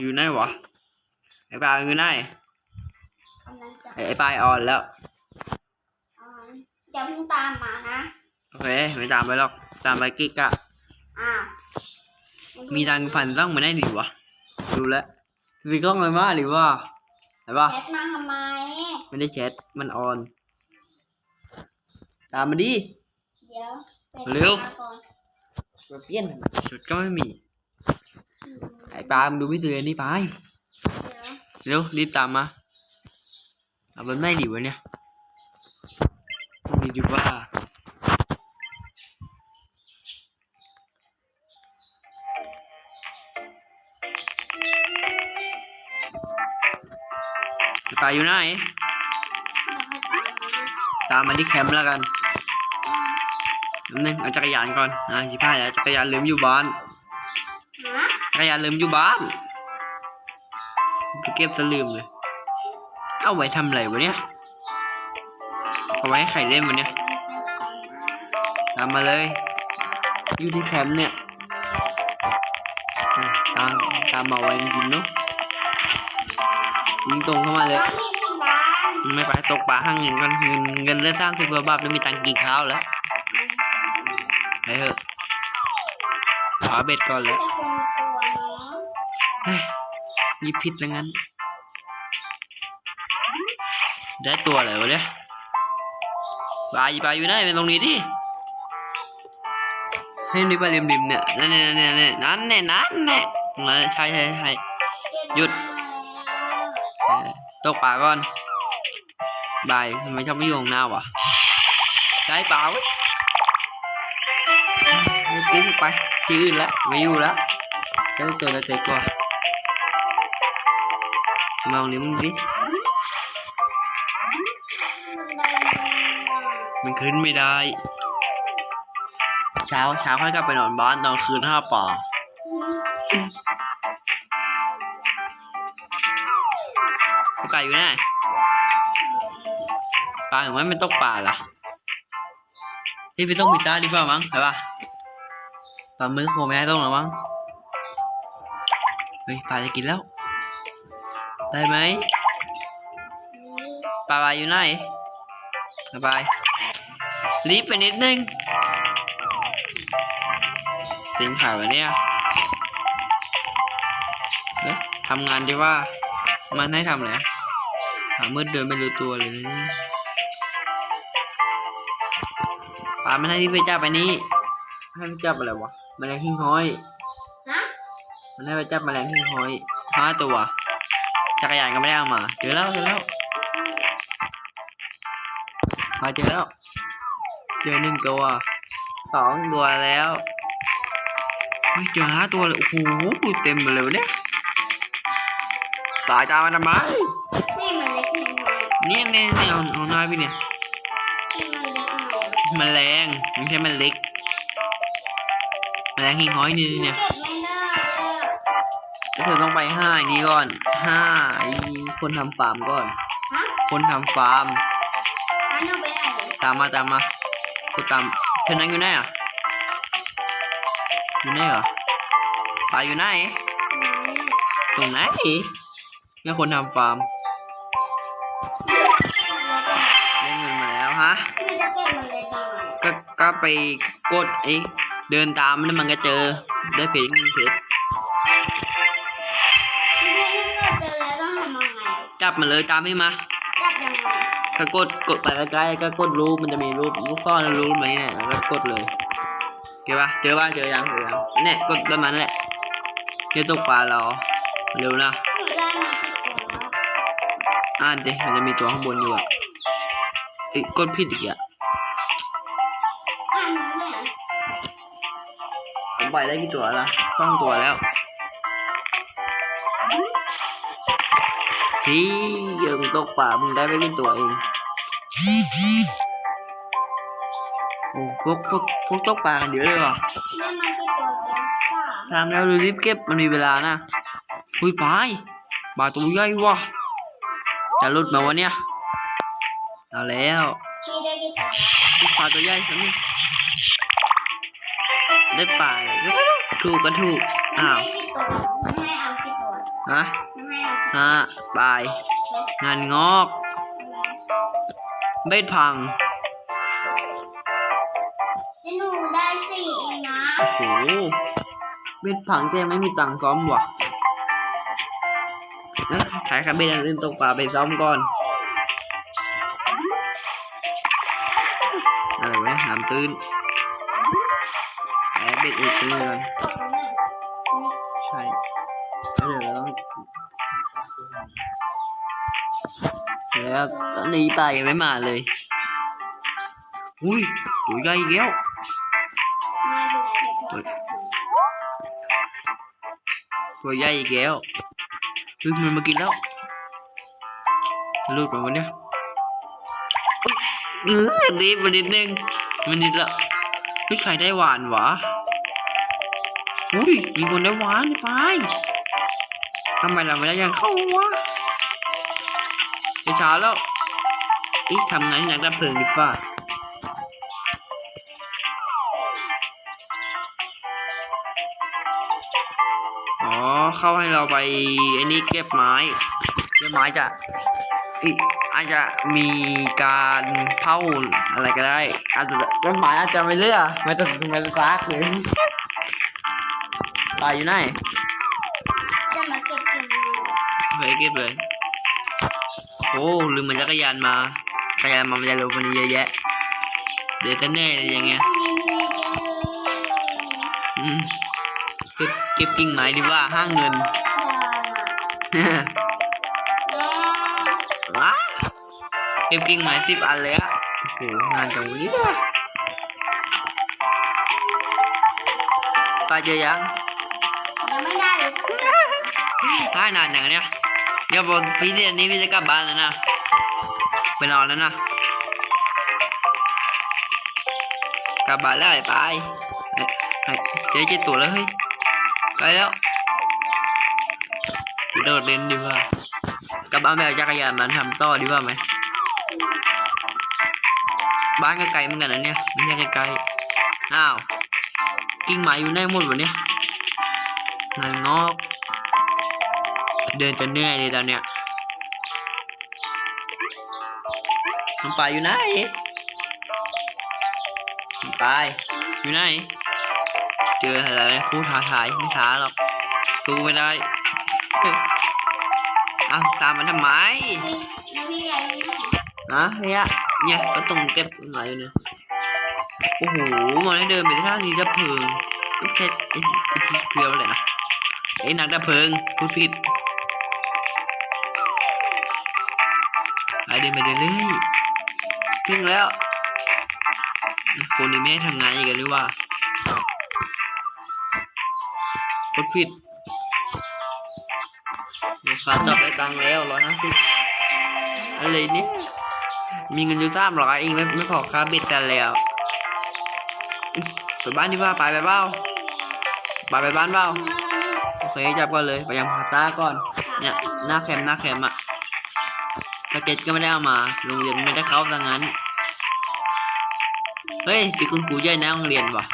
อยู่ไหนวะไอ้ปลาอยู่ไหนกำลังจะไอ้ปลาอ่อนแล้วเอาอย่าเพิ่งตามมานะ โอเค ไม่ตามไปหรอก ตามไปกิ๊กอะอ้าวมีทางฝันต้องมาได้ดีวะดูแลวมีกล้องเลยมาหรือว่าไหนปะแชทมาทำไม ไม่ได้แชท มันออน ตามมาดิ เดี๋ยวไปเร็วตามก่อนมาเปลี่ยน ชุดก็ไม่มี ไอ้ปลามึงดูพี่เสือนี่ไปเดี๋ยวเร็วรีบตามมาเอามันไม่ดีวะเนี่ยดีดีว่าไอ้ปลาอยู่ไหนตามมาที่แคมป์แล้วกันนิดนึงเอาจักรยานก่อนอ่าสิพายแล้วจักรยานลืมอยู่บ้าน กรยาลืมอยู่บ้านเก็บซะลืมเลย เอาไว้ทำอะไรวะเนี่ย เอาไว้ให้ใครเล่นวะเนี่ยตามมาเลย อยู่ที่แคมป์เนี่ย ตามตามมาไว้จริงๆเนาะยิงตรงเข้ามาเลย ไม่ไปตกปลาห้างเงินก่อนเงินเงินเลือสามสิบาบาทไม่มีตังกินข้าวแล้วไปเถอะหาเบ็ดก่อนเลย ยิบผิดแล้วงั้น ได้ตัวอะไรวะเนี่ยปลาอีปลาอยู่ไหนเป็นตรงนี้ดิให้นี่ปลาริมเนี่ยนั่นเนี่ยนั่นเนี่ยนั่นเนี่ยนั่นเนี่ยนั้นใช่ใช่ใช่หยุดตกปลาก่อนบายทำไมชอบไม่อยู่ข้างหน้าวะใช้เปล่าเว้ยไม่กุ้งไปที่อื่นล้วไม่อยู่แล้วตัวเล็กๆกว่า มาเอานี้มึงดิมันขึ้นไม่ได้ เช้าเช้าค่อยกลับไปนอนบ้านตอนคืนห้าป่าไก่อยู่ไหนปลาถึงไหม่เป็นตกปลาล่ะที่ไปต้องมีตาดีกว่ามั้งใช่ปะปลามือโคไม่ให้ต้องหรอมั้งเฮ้ยปลาจะกินแล้ว ได้ไหมปลาปลาอยู่ไหนปลาปลารีบไปนิดนึงเต็มขายวะเนี่ยเอ๊ะทำงานดีว่า มันให้ทำอะไรอะหามืดเดินไม่รู้ตัวเลยนะนี่ปลามันให้ที่ไปจับไปนี้ให้ไปจับอะไรวะแมลงหิ่งห้อยฮะมันให้ไปจับแมลงหิ่งห้อยห้าตัว จักรยานก็ไม่ได้เอามา เจอแล้วเจอแล้วมาเจอแล้ว เจอหนึ่งตัวสองตัวแล้วเฮ้ยเจอห้าตัวเลยโอ้โหเต็มไปเลยวะเนี่ยสายตามมันทำไมนี่มันเล็กหน่อยเนี่ยเนี่ยเนี่ยเอาเอาหน้าพี่เนี่ยนี่มันเล็กหน่อยมันแรงไม่ใช่มันเล็กแมลงหิ่งห้อยนี่เนี่ย เก็บไม่ได้อะเธอต้องไปห้าอันนี้ก่อนห้าไอ้คนทำฟาร์มก่อน ฮะคนทำฟาร์ม อันนู้นไปไหนตามมาตามมากูตามเธอนั่งอยู่ไหนอะอยู่ไหนเหรอปลาอยู่ไหน ตรงไหนเนี่ยคนทำฟาร์มได้เงินมาแล้วฮะ ไม่ได้เก็บมันเล็กหน่อยก็ก็ไปกดไอ้เดินตามมันแล้วมันก็เจอได้เพชรหนึ่งเพชร จับมันเลยตามให้มาจับยังไงก็กดกดไปใกล้ๆก็กดรูปมันจะมีรูปรูปซ่อนรูปแบบนี้เนี่ยแล้วก็กดเลยเจอปะเจอปะเจอยังเจอยังเนี่ยกดประมาณนั้นแหละเดี๋ยวตกปลาเราเร็วนะอ่านดิมันจะมีตัวข้างบนอยู่อะเอ้กดผิดอีกอะอ่านหนูเนี่ยผมไปได้กี่ตัวละสองตัวแล้ว ที่ยังตกปลามึงได้ไปกี่ตัวเองโอ้พวกพวกพวกตกปลากันเยอะเลยว่ะได้มากี่ตัวแล้วสามทำแล้วรีบเก็บมันมีเวลานะอุ้ยไปปลาตัวใหญ่ว่ะจะหลุดมาวะเนี่ยเอาแล้วพี่ได้กี่ตัวอุ๊ยปลาตัวใหญ่ทำนี่ได้ปลาเลยถูกก็ถูกแล้วอ้าวได้กี่ตัวไม่ให้เอากี่ตัวฮะแม่ ฮะบาย งานงอก เบ็ดพังหนูได้สี่เองนะโอ้โหเบ็ดพังเจ๊ไม่มีตังค์ซ้อมว่ะเอ้ยขายคาเบ็ดอันอื่นตกปลาไปซ้อมก่อนอะไรวะน้ำตื้นแอบเบ็ดอุดตื้นก่อนใช่แล้วเดี๋ยวเราต้อง แล้วตอนนี้ปลายังไม่มาเลย อุ้ยตัวใหญ่อีกแล้ว แม่ดูได้เด็ก ตัวใหญ่อีกแล้วเฮ้ยมันมากินแล้วลูดมาวันเนี้ยเออรีบมานิดนึงมันนิดละเฮ้ยใครได้หวานวะอุ้ยมีคนได้หวานนี่ไป ทำไมเราไม่ได้ยังเข้าวะจะช้าแล้ว อีกทำงานที่นักดับเพลิงดีกว่าอ๋อ เข้าให้เราไปอ้นี่เก็บไม้เก็บไม้จะอีกอาจจะมีการเผาอะไรก็ได้อาจจะต้นไม้อาจจะไม่เลือกไม่ต้องไม่ต้องซักเลยตายอยู่ไหน ไปเก็บเลยโอ้ลืมมันจักรยานมาจักรยานมามันจะเร็วกว่านี้เยอะแยะเดี๋ยวจะเหนื่อยอะไรอย่างเงี้ยอืมเก็บเก็บกิ่งไม้ดีกว่าห้างเงินว้าเก็บกิ่งไม้สิบอันเลยอะโอ้โหงานจังวะเนี่ยปลาเจอยังยังไม่ได้เลยได้นานอย่างเนี้ยเดี๋ยวบนพี่เดือนนี้พี่จะกลับบ้านแล้วนะ ไปนอนแล้วนะ กลับบ้านแล้วไอ้ไปไอ้ไอ้เจ๊เจ๊ตัวแล้วเฮ้ย ไปแล้วไปโดดเล่นดีกว่า กลับบ้านไปเอาจักรยานมาทำต่อดีกว่าไหม บ้านก็ไกลเหมือนกันนะเนี่ยไม่ใช่ไกลๆอ้าว กิ่งไม้อยู่ไหนหมดวะเนี่ยนางงอก เดินจนเหนื่อยเลยตอนเนี้ยน้องปลาอยู่ไหนน้องปลาอยู่ไหน เจออะไรพูดท้าทายไม่ท้าหรอกสู้ไม่ได้อ้าวตามมันทำไมแล้วพี่ใหญ่ยังไม่นะเนี่ยเนี่ยก็ต้องเก็บอะไรอยู่เนี่ยโอ้โหมันให้เดินไปท่านี้จะเพิงไม่ใช่ไอ้ไอ้ที่เรียว่าอะไรนะไอ้นักดับเพลิงพูดผิด ไปเดินไปเรื่อยถึงแล้วคนนี้ไม่ทำงานอีกแล้วหรือว่ากดผิดราคาตอบได้ตังค์แล้วร้อยห้าสิบอะไรเนี่ยมีเงินอยู่สามร้อยเองไม่ไม่พอค่าเบ็ดกันแล้วไปบ้านดีกว่าไปไปเบ้าไปไปบ้านเบ้าโอเคจับก่อนเลยไปยังพาต้าก่อนเนี่ยหน้าแคมหน้าแคมป์อะ เก็ตก็ไม่ได้เอามาโรงเรียนไม่ได้เข้าดังนั้น เฮ้ยคือคุณครูใหญ่หน้าโรงเรียนวะ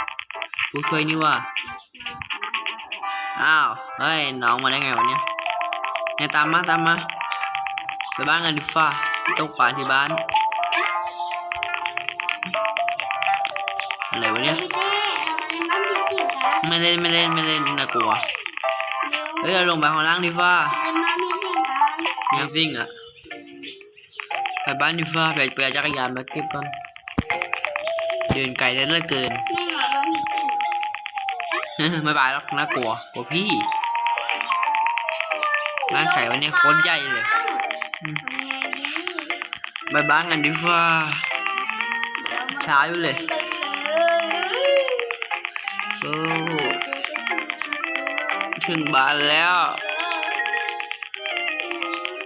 ครูช่วยนี่ว่าอ้าวเฮ้ยน้องมาได้ไงวะเนี่ยเนี่ยตามมาตามมาไปบ้านกันดิฟ้าตกปลาที่บ้านอะไรวะเนี่ยพี่เต้ทำไมบ้านพี่สิคะไม่เล่นไม่เล่นไม่เล่นน่ากลัวเร็วเฮ้ยเราลงไปข้างล่างดิฟ้าทำไมบ้านพี่สิคะยังซิ่งอะ ไปบ้านดิฟ้าไปไปเอาจักรยานมาเก็บก่อนเดินไกลได้เหลือเกินแม่ไม่บายหรอกน่ากลัวกลัวพี่บ้านไข่วันนี้โคตรใหญ่เลยอืมทำไงดีไปบ้านกันดิฟ้าเช้าอยู่เลยโอ้ถึงบ้านแล้ว